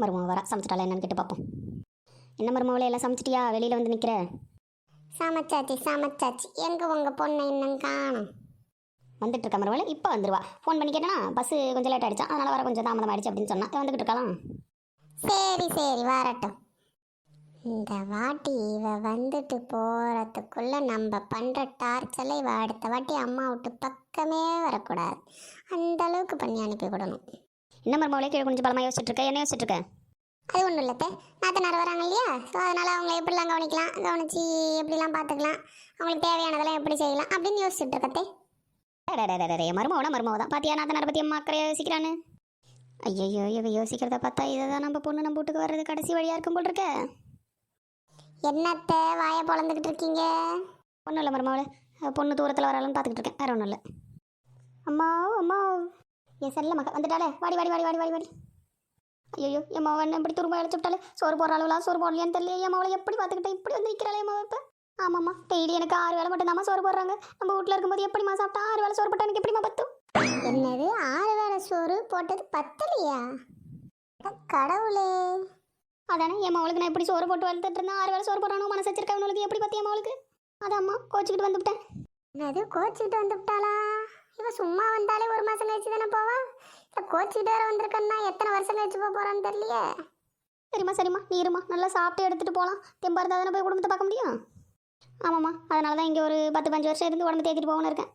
மருமக வர சமைச்சிட்டால என்னன்னு கேட்டு பார்ப்போம் என்ன மருமவளை எல்லாம் சமைச்சிட்டியா? வெளியில் வந்து நிற்கிற சமைச்சாச்சு சமைச்சாச்சு. எங்க உங்க பொண்ணை இன்னும் காணும்? வந்துட்டு இருக்க மருமவளை? இப்போ வந்துருவா. ஃபோன் பண்ணி கேட்டனா பஸ் கொஞ்சம் லேட் ஆயிடுச்சா? அதனால் வர கொஞ்சம் தாமதம் ஆயிடுச்சு அப்படின்னு சொன்னா. வந்துகிட்டு இருக்கலாம் சரி சரி வரட்டும். இந்த வாட்டி இவ வந்துட்டு போறதுக்குள்ள நம்ம பண்ற டார்ச்சலை இவ அடுத்த வாட்டி அம்மா விட்டு பக்கமே வரக்கூடாது. அந்த அளவுக்கு பண்ணி அனுப்பி விடணும். என்ன மருமவளை கீழே கொஞ்சம் பலமாக யோசிச்சுட்டு இருக்க. என்ன யோசிச்சுட்டு இருக்க? அது ஒன்றும் இல்லத்த நாத்தனார் வராங்க இல்லையா? ஸோ அதனால் அவங்கள எப்படிலாம் கவனிக்கலாம்? கவனித்து எப்படிலாம் பார்த்துக்கலாம் அவங்களுக்கு தேவையானதெல்லாம் எப்படி செய்யலாம்? அப்படின்னு யோசிச்சுட்டு இருக்கத்தே மருமவனா மருமவ தான் பாத்தியா நாத்தனார் பற்றி அம்மா அக்கறையா யோசிக்கிறான்னு? ஐயோ இவ யோசிக்கிறத பார்த்தா இதை தான் நம்ம பொண்ணு நம்ம வீட்டுக்கு வர்றது கடைசி வழியாக இருக்கும் போல் இருக்க. என்னத்த வாயை பொழந்துக்கிட்டு இருக்கீங்க? ஒன்றும் இல்லை மருமவளை பொண்ணு தூரத்தில் வராளான்னு பார்த்துக்கிட்டு இருக்கேன். வேற ஒன்றும் இல்லை. அம்மா அம்மா என் செல்ல மக வந்துட்டாலே வாடி வாடி வாடி வாடி வாடி. வாடி ஐயோ என் மாவன் என்ன இப்படி துரும்ப அழைச்சு விட்டாலே சோறு போடுற அளவுலாம் சோறு போடலையான்னு தெரியல என் மாவளை எப்படி பார்த்துக்கிட்டேன் இப்படி வந்து நிற்கிறாளே அம்மா இப்போ? ஆமாம்மா டெய்லி எனக்கு ஆறு வேலை மட்டும் தாம்மா சோறு போடுறாங்க. நம்ம வீட்டில் இருக்கும்போது எப்படிம்மா சாப்பிட்டா? ஆறு வேலை சோறு போட்டா எனக்கு எப்படிம்மா பத்தும்? என்னது ஆறு வேளை சோறு போட்டது பத்தலையா? கடவுளே. அதானே என் மவளுக்கு நான் எப்படி சோறு போட்டு வளர்த்துட்டு இருந்தேன். ஆறு வேலை சோறு போடுறானோ மனசு வச்சிருக்கேன் அவனுக்கு எப்படி பார்த்தியா மவளுக்கு? அதாம்மா கோச்சிக்கிட்டு வந்துவிட்டேன். என்னது கோச்சிக்கிட்டு வந்துவிட்டாளா? இவ சும்மா வந்தாலே ஒரு மாசம் கழிச்சு தானே போவா? இப்போ கோச்சிக்கிட்டு வேற வந்திருக்கன்னா எத்தனை வருஷம் கழிச்சு போக போறான்னு தெரியலையே. சரிம்மா சரிம்மா. நீ இருமா நல்லா சாப்பிட்டு எடுத்துகிட்டு போகலாம் தெம்பா இருந்தால் தானே போய் குடும்பத்தை பார்க்க முடியும்? ஆமாம்மா. அதனால தான் இங்கே ஒரு பத்து பஞ்சு வருஷம் இருந்து உடம்பு தேத்திட்டு போகணும்னு இருக்கேன்.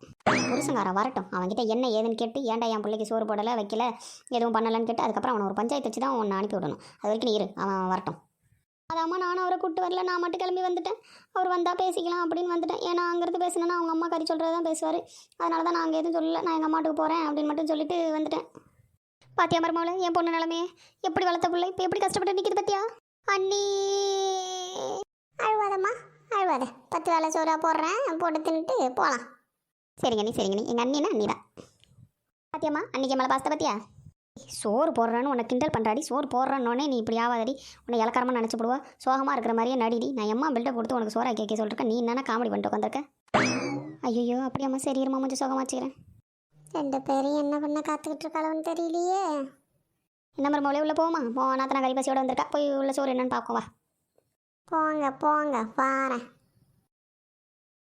புருஷங்காரன் வரட்டும். அவன்கிட்ட என்ன ஏதுன்னு கேட்டு ஏன்டா என் பிள்ளைக்கு சோறு போடலை வைக்கல எதுவும் பண்ணலன்னு கேட்டு அதுக்கப்புறம் அவனை ஒரு பஞ்சாயத்து வச்சு தான் உன்னை அனுப்பி விடணும். அது வரைக்கும் நீ இரு. அவன் வரட்டும். அதாம்மா நானும் அவரை கூப்பிட்டு வரல. நான் மட்டும் கிளம்பி வந்துட்டேன். அவர் வந்தால் பேசிக்கலாம் அப்படின்னு வந்துட்டேன். ஏன்னா அங்கேருந்து பேசினேன்னா அவங்க அம்மா கறி சொல்கிறது தான் பேசுவார். அதனால தான் நான் அங்கே எதுவும் சொல்லலை. நான் எங்கள் அம்மாட்டுக்கு போகிறேன் அப்படின்னு மட்டும் சொல்லிட்டு வந்துட்டேன். பாத்தியா மருமாவில் என் பொண்ணு நிலமையே? எப்படி வளர்த்த பிள்ளை? இப்போ எப்படி கஷ்டப்பட்டு நிற்கிது பத்தியா? அண்ணி! அழுவாதம்மா. அழுவாத. பத்து வேலை சோறா போடுறேன். போட்டு தின்னுட்டு போகலாம் சரிங்க அண்ணி சரிங்க எங்கள் அண்ணினா அண்ணி தான் பாத்தியாம்மா அன்னைக்கு மேலே பாஸ்தா பாத்தியா? சோறு போடுறான்னு உன்னை கிண்டல் பண்ணுறாடி சோறு போடுறான்னொடனே நீ இப்படி ஆகாதடி உன்னை இலக்காரமாக நினச்சி போடுவா சோகமாக இருக்கிற மாதிரியே நடிடி. நான் எம்மா பில்ட்டை கொடுத்து உனக்கு சோறா கேட்க சொல்லிருக்கேன். நீ என்னென்ன காமெடி பண்ணிட்டு உட்காந்துருக்க ஐயோ அப்படியாம்மா. சரி இருமா கொஞ்சம் சோகமாக வச்சுக்கிறேன். ரெண்டு பேரும் என்ன பண்ண காத்துக்கிட்டு இருக்காளோன்னு தெரியலையே. என்ன மருமவளே உள்ளே போமா போ நாத்தனா கறி பசியோட வந்திருக்கா. போய் உள்ள சோறு என்னன்னு பார்க்கவா போங்க போங்க பாறேன்